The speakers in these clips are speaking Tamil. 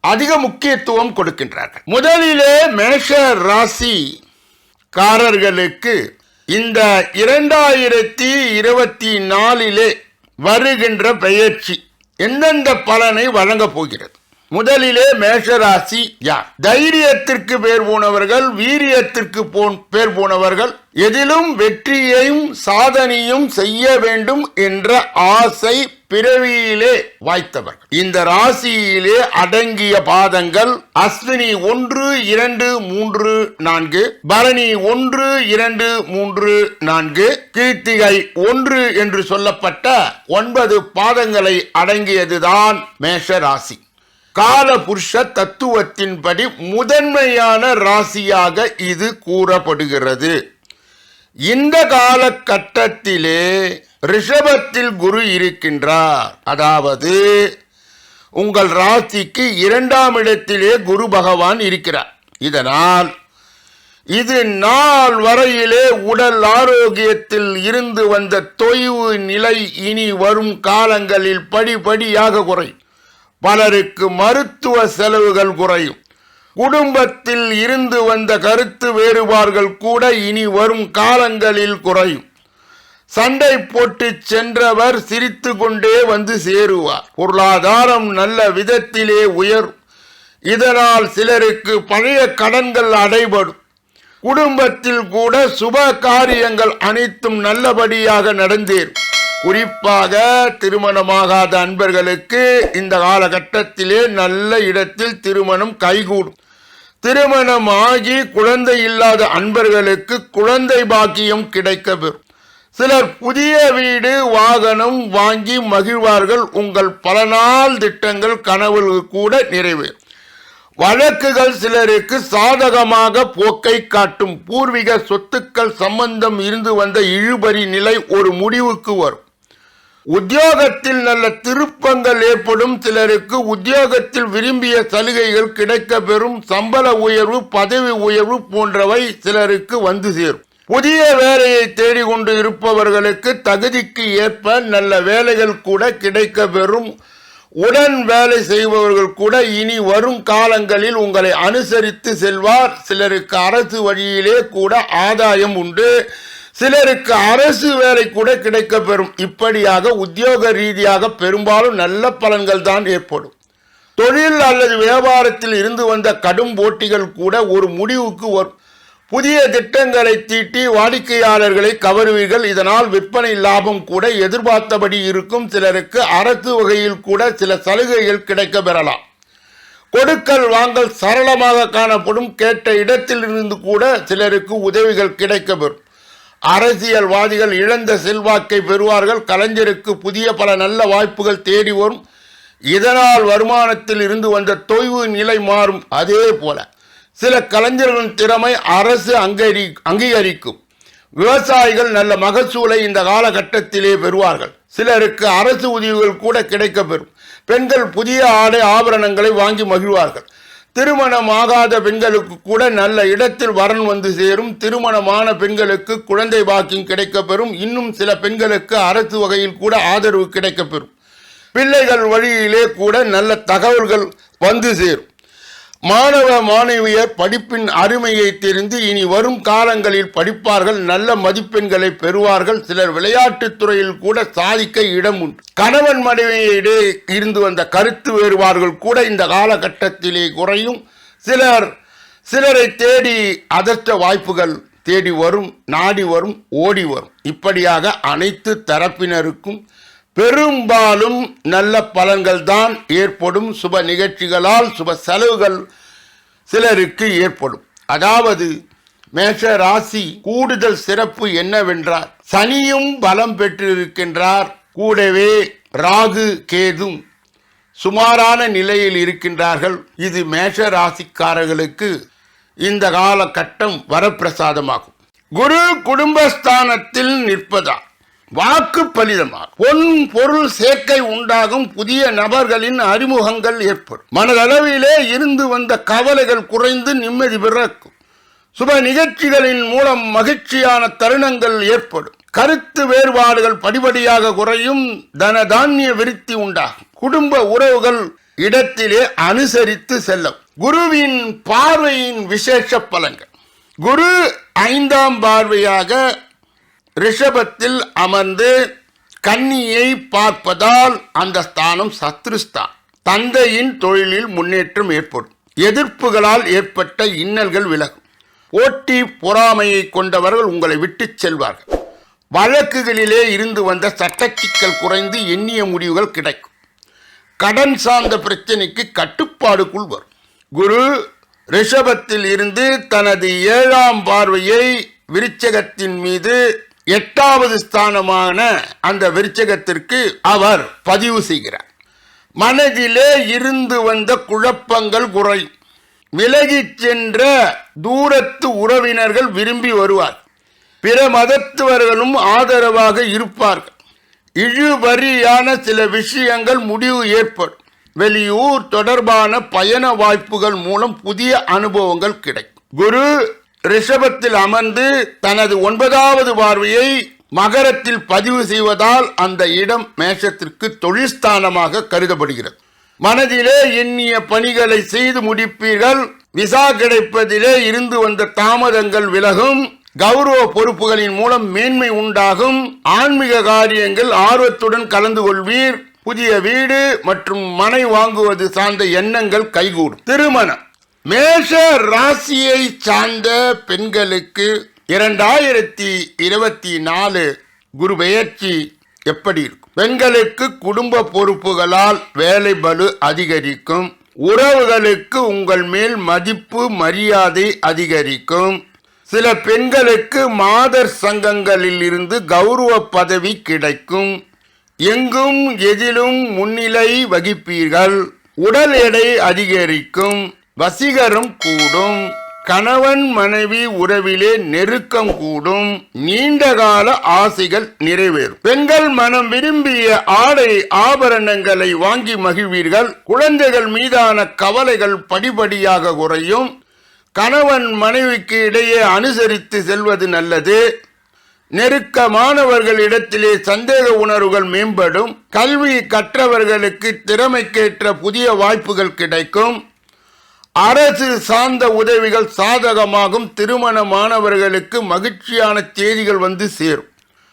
அதிக முக்கியத்துவம் கொடுக்கின்றார்கள். முதலிலே மேஷ ராசி காரர்களுக்கு இந்த இரண்டாயிரத்தி இருபத்தி நாலிலே வருகின்ற பெயர்ச்சி எந்தெந்த பலனை வழங்கப் போகிறது? முதலிலே மேஷராசி யார்? தைரியத்திற்கு பேர் போனவர்கள் வீரியத்திற்கு போன் பேர் போனவர்கள் எதிலும் வெற்றியையும் சாதனையும் செய்ய வேண்டும் என்ற ஆசை பிறவியிலே வாய்த்தவர்கள் இந்த ராசியிலே அடங்கிய பாதங்கள் அஸ்வினி ஒன்று இரண்டு மூன்று நான்கு பரணி ஒன்று இரண்டு மூன்று நான்கு கீர்த்திகை ஒன்று என்று சொல்லப்பட்ட ஒன்பது பாதங்களை அடங்கியதுதான் மேஷ ராசி காலபுருஷ தத்துவத்தின்படி முதன்மையான ராசியாக இது கூறப்படுகிறது. இந்த காலகட்டத்திலே ரிஷபத்தில் குரு இருக்கின்றார். அதாவது உங்கள் ராசிக்கு இரண்டாம் இடத்திலே குரு பகவான் இருக்கிறார். இதனால் இது நாள் வரையிலே உடல் ஆரோக்கியத்தில் இருந்து வந்த தொய்வு நிலை இனி வரும் காலங்களில் படிப்படியாக குறையும். பலருக்கு மருத்துவ செலவுகள் குறையும். குடும்பத்தில் இருந்து வந்த கருத்து வேறுபாடுகள் கூட இனி வரும் காலங்களில் குறையும். சண்டை போட்டு சென்றவர் சிரித்து கொண்டே வந்து சேருவார். பொருளாதாரம் நல்ல விதத்திலே உயரும். இதனால் சிலருக்கு பழைய கடன்கள் அடைபடும். குடும்பத்தில் கூட சுப காரியங்கள் அனைத்தும் நல்லபடியாக நடந்தேறும். குறிப்பாக திருமணமாகாத அன்பர்களுக்கு இந்த காலகட்டத்திலே நல்ல இடத்தில் திருமணம் கைகூடும். திருமணம் ஆகி குழந்தை இல்லாத அன்பர்களுக்கு குழந்தை பாக்கியம் கிடைக்கப்பெறும் சிலர் புதிய வீடு வாகனம் வாங்கி மகிழ்வார்கள். உங்கள் பல நாள் திட்டங்கள் கனவுகள் கூட நிறைவேறும். வழக்குகள் சிலருக்கு சாதகமாக போக்கை காட்டும். பூர்வீக சொத்துக்கள் சம்பந்தம் இருந்து வந்த இழுபறி நிலை ஒரு முடிவுக்கு வரும். உத்தியோகத்தில் நல்ல திருப்பங்கள் ஏற்படும் சிலருக்கு உத்தியோகத்தில் விரும்பிய சலுகைகள் கிடைக்க பெறும் சம்பள உயர்வு பதவி உயர்வு போன்றவை சிலருக்கு வந்து சேரும். புதிய வேலையை தேடிக்கொண்டு இருப்பவர்களுக்கு தகுதிக்கு ஏற்ப நல்ல வேலைகள் கூட கிடைக்க பெறும் உடன் வேலை செய்பவர்கள் கூட இனி வரும் காலங்களில் உங்களை அனுசரித்து செல்வார். சிலருக்கு அரசு வழியிலே கூட ஆதாயம் உண்டு. சிலருக்கு அரசு வேலை கூட கிடைக்க பெறும் இப்படியாக உத்தியோக ரீதியாக பெரும்பாலும் நல்ல பலன்கள் தான் ஏற்படும். தொழில் அல்லது வியாபாரத்தில் இருந்து வந்த கடும் போட்டிகள் கூட ஒரு முடிவுக்கு வரும். புதிய திட்டங்களை தீட்டி வாடிக்கையாளர்களை கவருவீர்கள். இதனால் விற்பனை லாபம் கூட எதிர்பார்த்தபடி இருக்கும். சிலருக்கு அரசு வகையில் கூட சில சலுகைகள் கிடைக்க பெறலாம் கொடுக்கல் வாங்கல் சரளமாக காணப்படும். கேட்ட இடத்திலிருந்து கூட சிலருக்கு உதவிகள் கிடைக்க பெறும் அரசியல்வாதிகள் இழந்த செல்வாக்கை பெறுவார்கள். கலைஞருக்கு புதிய பல நல்ல வாய்ப்புகள் தேடி வரும். இதனால் வருமானத்தில் இருந்து வந்த தொய்வு நிலை மாறும். அதே போல சில கலைஞர்களின் திறமை அரசு அங்கீகரி அங்கீகரிக்கும். விவசாயிகள் நல்ல மகசூலை இந்த காலகட்டத்திலே பெறுவார்கள். சிலருக்கு அரசு உதவிகள் கூட கிடைக்கப்பெறும். பெண்கள் புதிய ஆடை ஆபரணங்களை வாங்கி மகிழ்வார்கள். திருமணம் ஆகாத பெண்களுக்கு கூட நல்ல இடத்தில் வரன் வந்து சேரும். திருமணமான பெண்களுக்கு குழந்தை பாக்கியம் கிடைக்கப்பெறும். இன்னும் சில பெண்களுக்கு அரசு வகையில் கூட ஆதரவு கிடைக்கப்பெறும். பிள்ளைகள் வழியிலே கூட நல்ல தகவல்கள் வந்து சேரும். மாணவ மாணவியர் படிப்பின் அருமையை தெரிந்து இனி வரும் காலங்களில் படிப்பார்கள் நல்ல மதிப்பெண்களை பெறுவார்கள் சிலர் விளையாட்டுத் துறையில் கூட சாதிக்க இடம் உண்டு. கணவன் மனைவியிடையே இருந்து வந்த கருத்து வேறுபாடுகள் கூட இந்த காலகட்டத்திலே குறையும். சிலர் சிலரை தேடி அதற்ற வாய்ப்புகள் தேடி வரும் நாடி வரும் ஓடி வரும். இப்படியாக அனைத்து தரப்பினருக்கும் பெரும்பாலும் நல்ல பலன்கள் தான் ஏற்படும். சுப நிகழ்ச்சிகளால் சுப செலவுகள் சிலருக்கு ஏற்படும். அதாவது மேஷ ராசி கூடுதல் சிறப்பு என்னவென்றால் சனியும் பலம் பெற்றிருக்கின்றார். கூடவே ராகு கேதும் சுமாரான நிலையில் இருக்கின்றார்கள். இது மேஷ ராசிக்காரர்களுக்கு இந்த காலகட்டம் வரப்பிரசாதமாகும். குரு குடும்பஸ்தானத்தில் நிற்பதா வாக்கு பலிதமாகும். பொன் பொருள் சேர்க்கை உண்டாகும் புதிய நபர்களின் அறிமுகங்கள் ஏற்படும். மனதளவிலே இருந்து வந்த கவலைகள் குறைந்து நிம்மதி பிறக்கும். சுப நிகழ்ச்சிகளின் மூலம் மகிழ்ச்சியான தருணங்கள் ஏற்படும். கருத்து வேறுபாடுகள் படிப்படியாக குறையும். தன தானிய விருத்தி உண்டாகும். குடும்ப உறவுகள் இடத்திலே அனுசரித்து செல்லும். குருவின் பார்வையின் விசேஷ பலன்கள். குரு ஐந்தாம் பார்வையாக ரிஷபத்தில் அமர்ந்து கன்னியை பார்ப்பதால் அந்த ஸ்தானம் சத்ருஸ்தான். தந்தையின் தொழிலில் முன்னேற்றம் ஏற்படும். எதிர்ப்புகளால் ஏற்பட்ட இன்னல்கள் விலகும். போட்டி பொறாமையை கொண்டவர்கள் உங்களை விட்டுச் செல்வார்கள். வழக்குகளிலே இருந்து வந்த சட்டச்சிக்கல் குறைந்து எண்ணிய முடிவுகள் கிடைக்கும். கடன் சார்ந்த பிரச்சனைக்கு கட்டுப்பாடுக்குள் வரும். குரு ரிஷபத்தில் இருந்து தனது ஏழாம் பார்வையை விருச்சகத்தின் மீது எட்டாவது ஸ்தானமான அந்த விருச்சகத்திற்கு அவர் பதிவு செய்கிறார். மனதிலே இருந்து வந்த குழப்பங்கள் குறையும். விலகிச் சென்ற தூரத்து உறவினர்கள் விரும்பி வருவார். பிற மதத்துவர்களும் ஆதரவாக இருப்பார்கள். இழுபறியான சில விஷயங்கள் முடிவு ஏற்படும். வெளியூர் தொடர்பான பயண வாய்ப்புகள் மூலம் புதிய அனுபவங்கள் கிடைக்கும். குரு ரிஷபத்தில் அமர்ந்து தனது ஒன்பதாவது பார்வையை மகரத்தில் பதிவு செய்வதால் அந்த இடம் மேஷத்திற்கு தொழிற்ஸ்தானமாக கருதப்படுகிறது. மனதிலே எண்ணிய பணிகளை செய்து முடிப்பீர்கள். விசா கிடைப்பதிலே இருந்து வந்த தாமதங்கள் விலகும். கௌரவ பொறுப்புகளின் மூலம் மேன்மை உண்டாகும். ஆன்மீக காரியங்கள் ஆர்வத்துடன் கலந்து கொள்வீர். புதிய வீடு மற்றும் மனை வாங்குவது சார்ந்த எண்ணங்கள் கைகூடும். திருமணம். மேஷ ராசியை சார்ந்த பெண்களுக்கு இரண்டாயிரத்தி இருபத்தி நாலு குரு பெயர்ச்சி எப்படி இருக்கும்? பெண்களுக்கு குடும்ப பொறுப்புகளால் வேலை பலு அதிகரிக்கும். உறவுகளுக்கு உங்கள் மேல் மதிப்பு மரியாதை அதிகரிக்கும். சில பெண்களுக்கு மாதர் சங்கங்களில் இருந்து கௌரவ பதவி கிடைக்கும். எங்கும் எதிலும் முன்னிலை வகிப்பீர்கள். உடல் எடை அதிகரிக்கும். வசீகரம் கூடும். கணவன் மனைவி உறவிலே நெருக்கம் கூடும். நீண்டகால ஆசைகள் நிறைவேறும். பெண்கள் மனம் விரும்பிய ஆடை ஆபரணங்களை வாங்கி மகிழ்வீர்கள். குழந்தைகள் மீதான கவலைகள் படிப்படியாக குறையும். கணவன் மனைவிக்கு இடையே அனுசரித்து செல்வது நல்லது. நெருக்கமானவர்களிடத்திலே சந்தேக உணர்வுகள் மேம்படும். கல்வி கற்றவர்களுக்கு திறமைக்கேற்ற புதிய வாய்ப்புகள் கிடைக்கும். அரசு சார்ந்த உதவிகள் சாதகமாகும். திருமணமானவர்களுக்கு மகிழ்ச்சியான செய்திகள் வந்து சேரும்.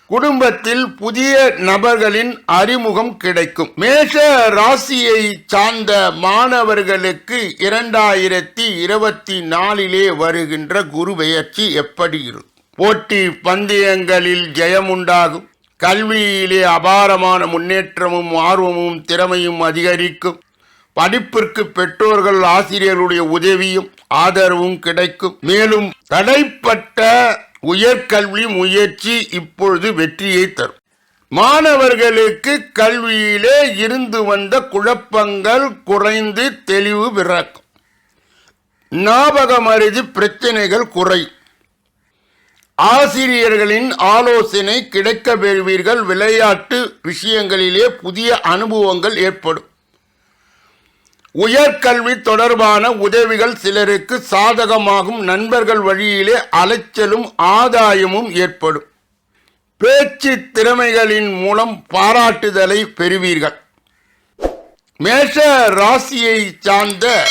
குடும்பத்தில் புதிய நபர்களின் அறிமுகம் கிடைக்கும். மேஷ ராசியை சார்ந்த மாணவர்களுக்கு இரண்டாயிரத்தி இருபத்தி நாலிலே வருகின்ற குரு பெயர்ச்சி எப்படி இருக்கும்? போட்டி பந்தயங்களில் ஜெயம் உண்டாகும் கல்வியிலே அபாரமான முன்னேற்றமும் ஆர்வமும் திறமையும் அதிகரிக்கும். படிப்பிற்கு பெற்றோர்கள் ஆசிரியர்களுடைய உதவியும் ஆதரவும் கிடைக்கும். மேலும் தடைப்பட்ட உயர்கல்வி முயற்சி இப்பொழுது வெற்றியை தரும். மாணவர்களுக்கு கல்வியிலே இருந்து வந்த குழப்பங்கள் குறைந்து தெளிவு பிறக்கும். ஞாபகம் அருதி பிரச்சனைகள் குறை ஆசிரியர்களின் ஆலோசனை கிடைக்க பெறுவீர்கள். விளையாட்டு விஷயங்களிலே புதிய அனுபவங்கள் ஏற்படும். உயர்கல்வி தொடர்பான உதவிகள் சிலருக்கு சாதகமாகும். நண்பர்கள் வழியிலே அலைச்சலும் ஆதாயமும் ஏற்படும். பேச்சு திறமைகளின் மூலம் பாராட்டுதலை பெறுவீர்கள். மேஷ ராசியை சார்ந்த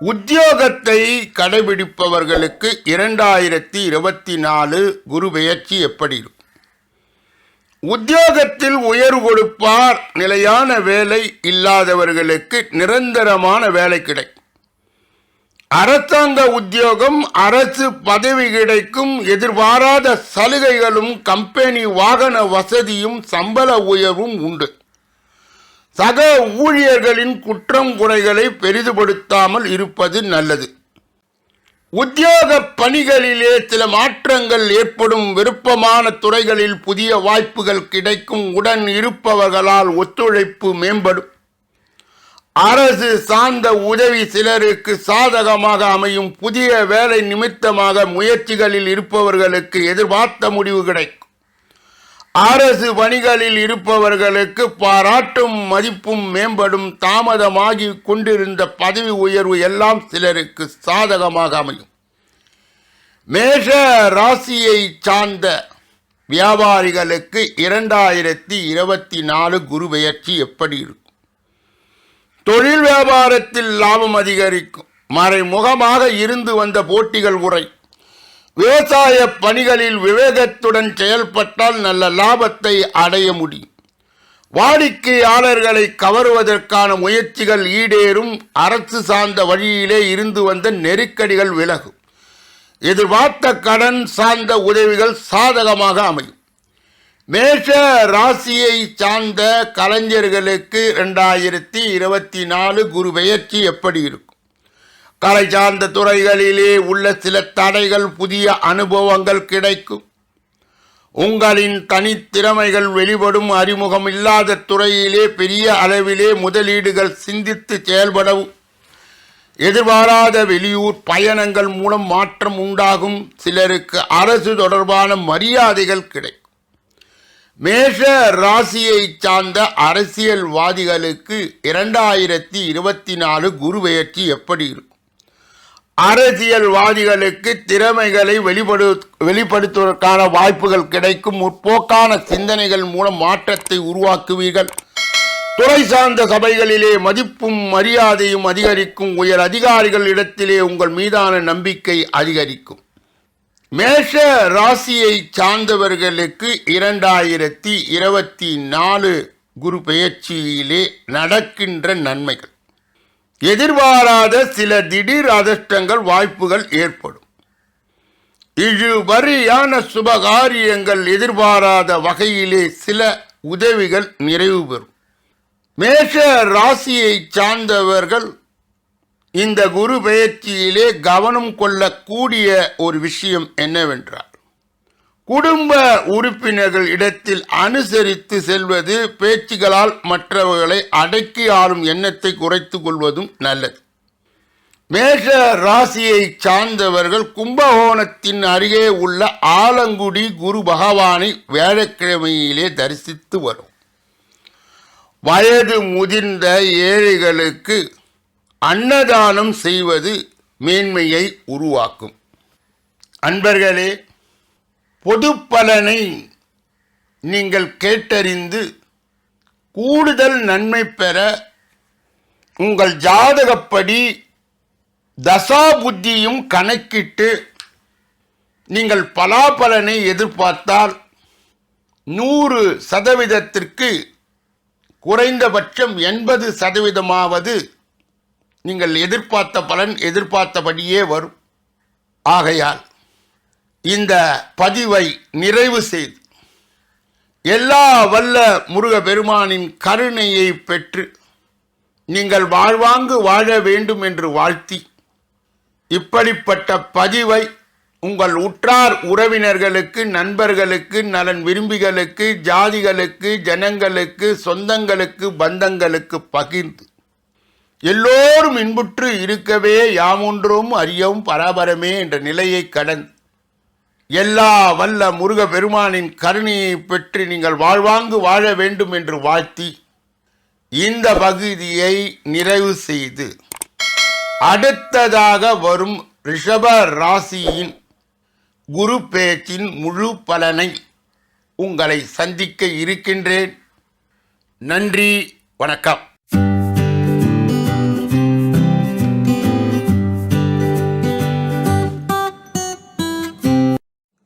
உத்தியோகத்தை கடைபிடிப்பவர்களுக்கு இரண்டாயிரத்தி இருபத்தி நாலு குரு பெயர்ச்சி எப்படி இருக்கும்? உத்தியோகத்தில் உயர்வு கொடுப்பார். நிலையான வேலை இல்லாதவர்களுக்கு நிரந்தரமான வேலை கிடைக்கும். அரசாங்க உத்தியோகம் அரசு பதவி கிடைக்கும். எதிர்பாராத சலுகைகளும் கம்பெனி வாகன வசதியும் சம்பள உயர்வும் உண்டு. சக ஊழியர்களின் குற்றம் குறைகளை பெரிதுபடுத்தாமல் இருப்பது நல்லது. உத்தியோக பணிகளிலே சில மாற்றங்கள் ஏற்படும் விருப்பமான துறைகளில் புதிய வாய்ப்புகள் கிடைக்கும் உடன் இருப்பவர்களால் ஒத்துழைப்பு மேம்படும். அரசு சார்ந்த உதவி சிலருக்கு சாதகமாக அமையும் புதிய வேலை நிமித்தமாக முயற்சிகளில் இருப்பவர்களுக்கு எதிர்பார்த்த முடிவு கிடைக்கும். அரசு பணிகளில் இருப்பவர்களுக்கு பாராட்டும் மதிப்பும் மேம்படும் தாமதமாகி கொண்டிருந்த பதவி உயர்வு எல்லாம் சிலருக்கு சாதகமாக அமையும். மேஷ ராசியை சார்ந்த வியாபாரிகளுக்கு இரண்டாயிரத்தி இருபத்தி நாலு குரு பெயர்ச்சி எப்படி இருக்கும்? தொழில் வியாபாரத்தில் லாபம் அதிகரிக்கும். மறைமுகமாக இருந்து வந்த போட்டிகள் உரை விவசாய பணிகளில் விவேகத்துடன் செயல்பட்டால் நல்ல லாபத்தை அடைய முடியும். வாடிக்கையாளர்களை கவருவதற்கான முயற்சிகள் ஈடேறும். அரசு சார்ந்த வழியிலே இருந்து வந்த நெருக்கடிகள் விலகும். எதிர்பார்த்த கடன் சார்ந்த உதவிகள் சாதகமாக அமையும். மேஷ ராசியை சார்ந்த கலைஞர்களுக்கு ரெண்டாயிரத்தி இருபத்தி நாலு குரு பெயர்ச்சி எப்படி இருக்கும்? கலை சார்ந்த துறைகளிலே உள்ள சில தடைகள் புதிய அனுபவங்கள் கிடைக்கும். உங்களின் தனித்திறமைகள் வெளிப்படும் அறிமுகம் இல்லாத துறையிலே பெரிய அளவிலே முதலீடுகள் சிந்தித்து செயல்படவும். எதிர்பாராத வெளியூர் பயணங்கள் மூலம் மாற்றம் உண்டாகும். சிலருக்கு அரசு தொடர்பான மரியாதைகள் கிடைக்கும். மேஷ ராசியை சார்ந்த அரசியல்வாதிகளுக்கு இரண்டாயிரத்தி இருபத்தி நாலு குரு பெயர்ச்சி எப்படி இருக்கும்? அரசியல்வாதிகளுக்கு திறமைகளை வெளிப்படு வெளிப்படுத்துவதற்கான வாய்ப்புகள் கிடைக்கும். முற்போக்கான சிந்தனைகள் மூலம் மாற்றத்தை உருவாக்குவீர்கள். துறை சார்ந்த சபைகளிலே மதிப்பும் மரியாதையும் அதிகரிக்கும். உயர் அதிகாரிகள் இடத்திலே உங்கள் மீதான நம்பிக்கை அதிகரிக்கும். மேஷ ராசியை சார்ந்தவர்களுக்கு இரண்டாயிரத்தி இருபத்தி நாலு குரு பெயர்ச்சியிலே நடக்கின்ற நன்மைகள். எதிர்பாராத சில திடீர் அதிர்ஷ்டங்கள் வாய்ப்புகள் ஏற்படும். இழுபறியான சுபகாரியங்கள் எதிர்பாராத வகையிலே சில உதவிகள் நிறைவு பெறும். மேஷ ராசியை சார்ந்தவர்கள் இந்த குரு பயிற்சியிலே கவனம் கொள்ளக்கூடிய ஒரு விஷயம் என்னவென்றால் குடும்ப உறுப்பினர்கள் இடத்தில் அனுசரித்து செல்வது பேச்சுகளால் மற்றவர்களை அடக்கி ஆளும் எண்ணத்தை குறைத்து கொள்வதும் நல்லது. மேஷ ராசியை சார்ந்தவர்கள் கும்பகோணத்தின் அருகே உள்ள ஆலங்குடி குரு பகவானை வியாழக்கிழமையிலே தரிசித்து வரும். வயது முதிர்ந்த ஏழைகளுக்கு அன்னதானம் செய்வது மேன்மையை உருவாக்கும். அன்பர்களே பொது பலனை நீங்கள் கேட்டறிந்து கூடுதல் நன்மை பெற உங்கள் ஜாதகப்படி தசா புத்தியும் கணக்கிட்டு நீங்கள் பலாபலனை எதிர்பார்த்தால் நூறு சதவீதத்திற்கு குறைந்தபட்சம் எண்பது சதவீதமாவது நீங்கள் எதிர்பார்த்த பலன் எதிர்பார்த்தபடியே வரும். ஆகையால் இந்த பதிவை நிறைவு செய்து எல்லா வல்ல முருக பெருமானின் கருணையை பெற்று நீங்கள் வாழ்வாங்கு வாழ வேண்டும் என்று வாழ்த்தி இப்படிப்பட்ட பதிவை உங்கள் உற்றார் உறவினர்களுக்கு நண்பர்களுக்கு நலன் விரும்பிகளுக்கு ஜாதிகளுக்கு ஜனங்களுக்கு சொந்தங்களுக்கு பந்தங்களுக்கு பகிர்ந்து எல்லோரும் இன்புற்று இருக்கவே யாமொன்றும் அறியவும் பராபரமே என்ற நிலையை கடந்து எல்லா வல்ல முருக பெருமானின் கருணையை பெற்று நீங்கள் வாழ்வாங்கு வாழ வேண்டும் என்று வாழ்த்தி இந்த பகுதியை நிறைவு செய்து அடுத்ததாக வரும் ரிஷப ராசியின் குரு பேச்சின் முழு பலனை உங்களை சந்திக்க இருக்கின்றேன். நன்றி வணக்கம்.